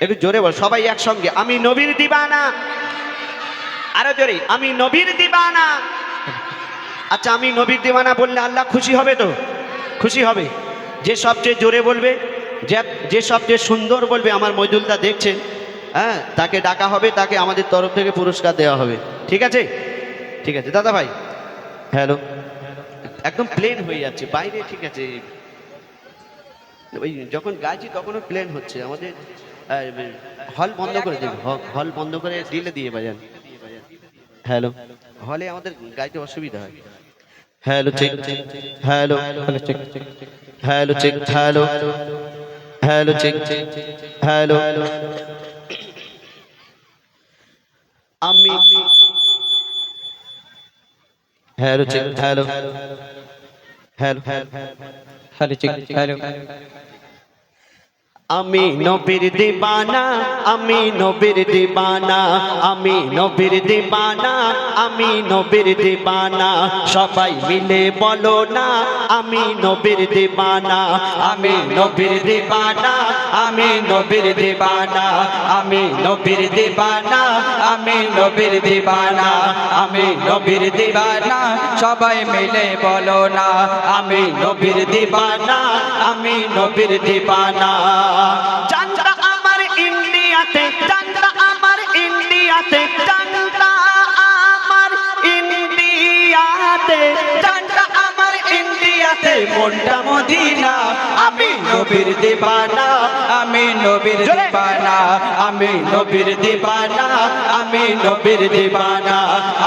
একটু জোরে বল, সবাই একসঙ্গে, আমি নবীর দিবানা। আরও জোরে, আমি নবীর দিবানা। আচ্ছা আমি নবীর দিবানা বললে আল্লাহ খুশি হবে তো? খুশি হবে। যে সবচেয়ে জোরে বলবে, যে যে সবচেয়ে সুন্দর বলবে, আমার মজুলদা দেখছেন হ্যাঁ তাকে ডাকা হবে, তাকে আমাদের তরফ থেকে পুরস্কার দেওয়া হবে। ঠিক আছে? ঠিক আছে, দাদা ভাই। হ্যালো। একদম প্লেন হয়ে যাচ্ছে, বাইরে ঠিক আছে। ওই যখন গাইছি তখনও প্লেন হচ্ছে, আমাদের হল বন্ধ করে দেবে হল বন্ধ করে দিলে দিয়ে বাজান। হ্যালো। হলে আমাদের গাইতে অসুবিধা হয়। Hello check hello hello check hello check hello. Hello check hello. আমি hello check hello. Hello hello check hello. আমি নবীর দিবানা আমি নবীর দিবানা আমি নবীর দিবানা আমি নবীর দিবানা সবাই মিলে বলো না আমি নবীর দিবানা আমি নবীর দিবানা আমি নবীর দিবানা আমি নবীর দিবানা আমি নবীর দিবানা আমি নবীর দিবানা সবাই মিলে বলো না আমি নবীর দিবানা আমি নবীর দিবানা চান্দা আমার ইন্ডিয়াতে চান্দা আমার ইন্ডিয়াতে চান্দা মনটা মদিনা আমি নবীর দিবানা আমি নবীর। দিবানা আমি নবীর দিবানা আমি নবীর দিবানা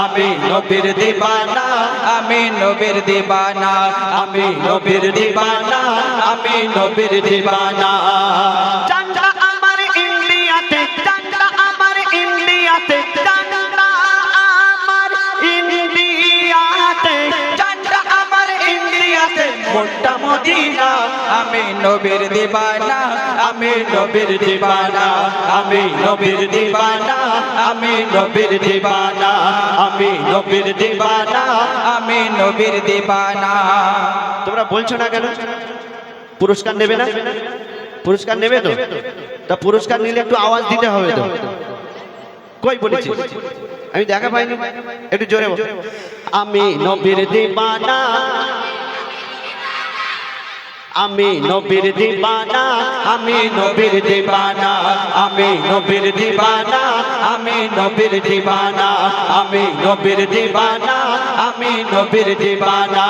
আমি নবীর দিবানা আমি নবীর দিবানা আমি নবীর দিবানা আমি নবীর দিবানা মোটা মদিনা, আমি নবীর দিবানা, আমি নবীর দিবানা, আমি নবীর দিবানা, আমি নবীর দিবানা, আমি নবীর দিবানা, আমি নবীর দিবানা। তোমরা বলছো না কেন? পুরস্কার নেবে না? পুরস্কার নেবে তো? তা পুরস্কার নিলে একটু আওয়াজ দিতে হবে তো। কই বলেছি আমি দেখা পাইনি। একটু জোরে। আমি নবীর দিবানা আমি নবীর দিবানা আমি নবীর দিবানা আমি নবীর দিবানা আমি নবীর দিবানা আমি নবীর দিবানা আমি নবীর দিবানা।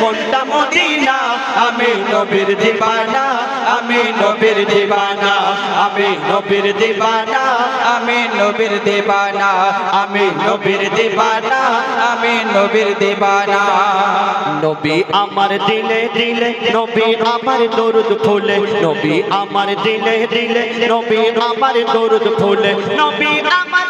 মনটা মদিনা? আমি নবীর দিবানা, আমি নবীর দিবানা, আমি নবীর দিবানা, আমি নবীর দিবানা, আমি নবীর দিবানা, আমি নবীর দিবানা। নবী আমার দিলে দিলে, নবী আমার দরুদ ফুলে। নবী আমার দিলে দিলে, নবী আমার দরুদ ফুলে। নবী আমার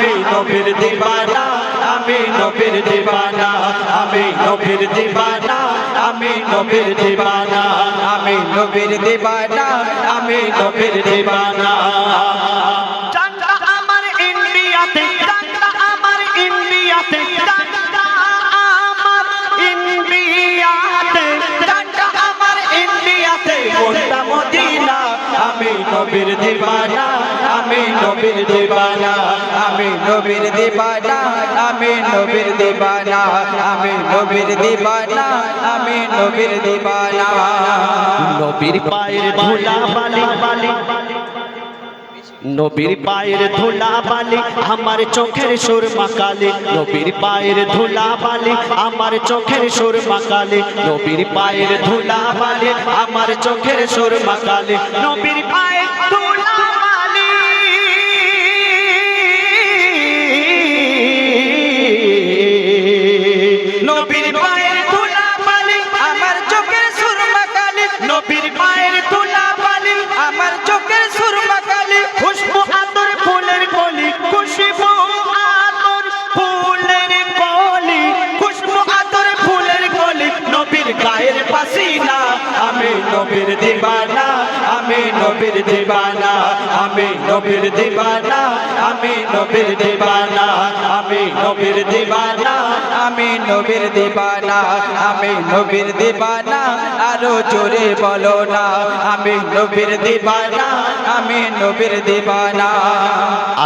আমি নবীর দিবানা, আমি নবীর দিবানা, আমি নবীর দিবানা, আমি নবীর দিবানা, আমি নবীর দিবানা, আমি নবীর দিবানা। নবীর দিবানা, আমি নবীর দিবানা, আমি নবীর দিবানা, আমি নবীর দিবানা, আমি নবীর দিবানা। নবীর পায়ের ধুলা বালি বালি নবীর পায়ের ধুলা বালি, আমার চোখের সুর মাকালে। নবীর পায়ের ধুলা বালি, আমার চোখের সুর মাকালে। নবীর পায়ের ধুলা বালি, আমার চোখের সুর মাকালে। নবীর পায়ের দিবানা, আমি নবীর দিবানা, আমি নবীর দিবানা, আমি নবীর দিবানা, আমি নবীর দিবানা, আমি নবীর দিবানা, আমি নবীর দিবানা আরও জোরে বলো না, আমি নবীর দিবানা, আমি নবীর দিবানা।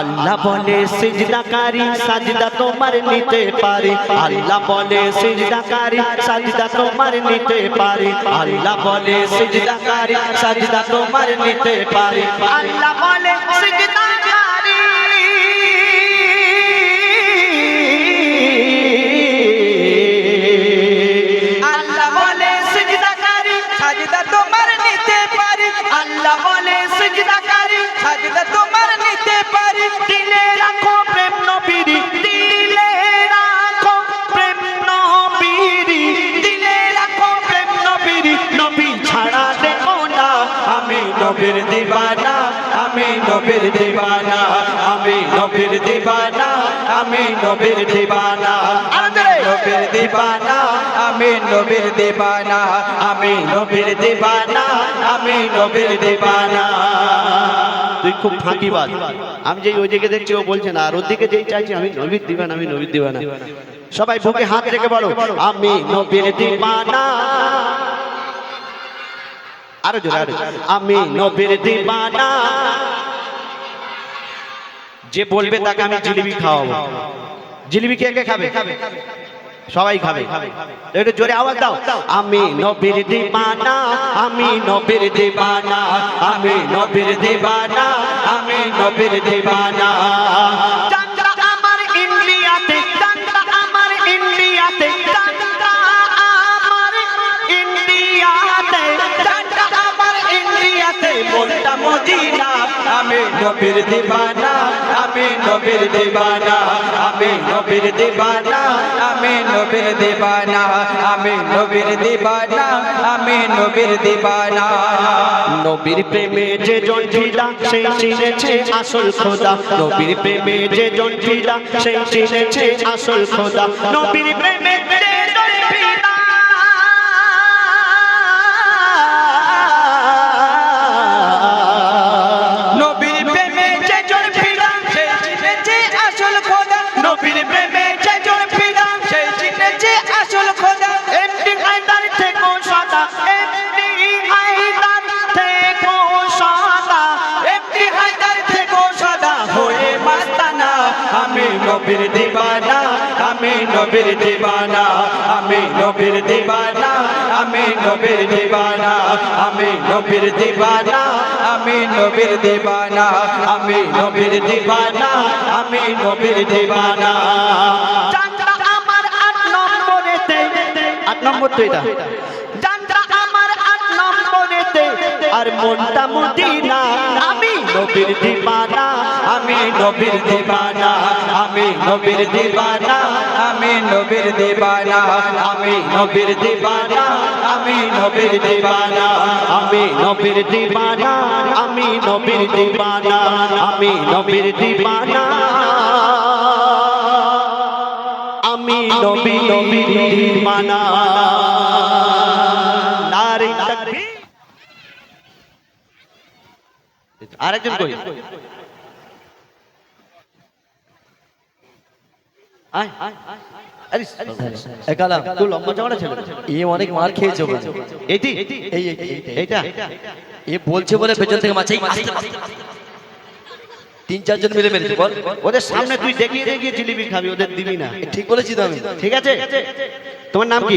আল্লাহ বলে, সিজদাকারী, সাজদা তোমার নিতে পারি। আল্লাহ বলে, সিজদাকারী, সাজদা তোমার নিতে পারি। আল্লাহ বলে, সিজদাকারী, সাজদা তোমার নিতে পারি। আল্লাহ বলে, সিজদাকারী নবীর দিবানা, আমি নবীর দিবানা, আমি নবীর দিবানা, আমি নবীর দিবানা। নবীর দিবানা, আমি নবীর দিবানা, আমি নবীর দিবানা, আমি নবীর দিবানা। তুই খুব ফাঁকিবাজ। আমি যেই ওই দিকে দেখছি, ও বলছে না, আর ওর দিকে যেই চাইছি, আমি নবীর দিবানা, আমি নবীর দিবানা। সবাই বুকে হাত রেখে বলো, আমি নবীর দিবানা। আরও জোরে আরও আমি নবীর দিবানা। যে বলবে তাকে আমি জিলিপি খাওয়াবো। জিলিপি কে কে খাবে? সবাই খাবে। একটু জোরে আওয়াজ দাও। আমি নবীর দিবানা। আমি নবীর দিবানা। আমি নবীর দিবানা। আমি নবীর দিবানা। আমি নবীর দিবানা, আমি নবীর দিবানা, আমি নবীর দিবানা, আমি নবীর দিবানা, আমি নবীর দিবানা, আমি নবীর দিবানা। নবীর প্রেমে যে জন ফিদা সেই চিনেছে আসল খোদা। নবীর প্রেমে যে জন ফিদা সেই চিনেছে আসল খোদা। নবীর প্রেমে নবীর দিবানা আমি নবীর দিবানা আমি নবীর দিবানা আমি নবীর দিবানা আমি নবীর দিবানা আমি নবীর দিবানা আমি নবীর দিবানা। আমার আট নম্বরেতে আট নম্বর তো এটা। আমার আট নম্বরেতে আর মনটা মদিনা আমি নবীর দিবানা, আমি নবীর দিবানা, আমি নবীর দিবানা, আমি নবীর দিবানা, আমি নবীর দিবানা, আমি নবীর দিবানা, আমি নবীর দিবানা, আমি নবীর দিবানা, আমি নবীর দিবানা। আমি নবী নবীর দিবানা নারে তাকবীর আরেকজন কই? অনেক মার খেয়েছে। এইটি? এ বলছে বলে পেছন থেকে তিন চারজন মিলে মেরেছে। বল। ওদের সামনে তুই দেখিয়ে দেখিয়ে জিলিপি খাবি ওদের দিবি না। ঠিক বলেছি তো আমি। ঠিক আছে? তোমার নাম কি?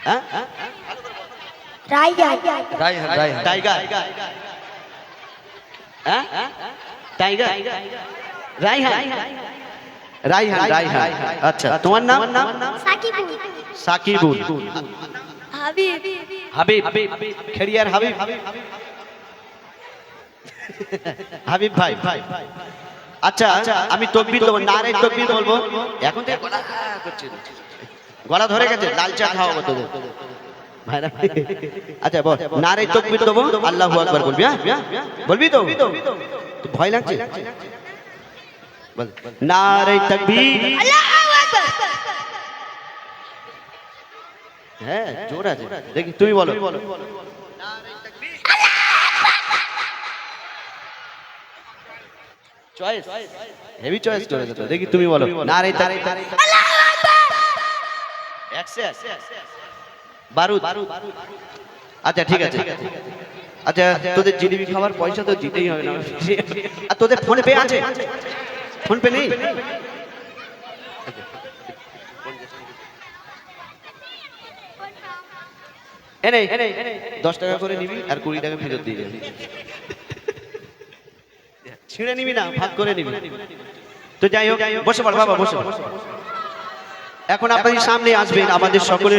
হ্যাঁ টাইগার হ্যাঁ টাইগার রাইহান রাইহান রাইহান আচ্ছা তোমার নাম সাকিবুল সাকিবুল হাবিব হাবিব খেরিয়ার হাবিব হাবিব ভাই আচ্ছা আমি তকবির দেবো নারে তকবির বলব এখন থেকে গলা ধরে গেছে লাল চা খাওয়াবো তোদের। আচ্ছা বল নারে তকবির দেবো? আল্লাহু আকবার বলবি হ্যাঁ? বলবি তো? তো ভয় লাগছে? বল নারে তকবীর। আল্লাহু হ্যাঁ জোর আছে। দেখি তুমি বলো। চয়েস হেভি চয়েস করেছ তো। দেখি তুমি বলো। না রে তারে তারে অ্যাক্সেস বারুদ। আচ্ছা ঠিক আছে। আচ্ছা তোদের জিলিপি খাবার পয়সা তো দিতেই হবে না। আর তোদের ফোন পে আছে? ফোন পে নেই? এনে দশ টাকা করে নিবি আর কুড়ি টাকা ফেরত দিয়ে যাবি ছিঁড়ে নিবি না ভাগ করে নিবি। তো যাই হোক বসে পড় বাবা বসে পড়। এখন আপনাদের সামনে আসবেন আমাদের সকলের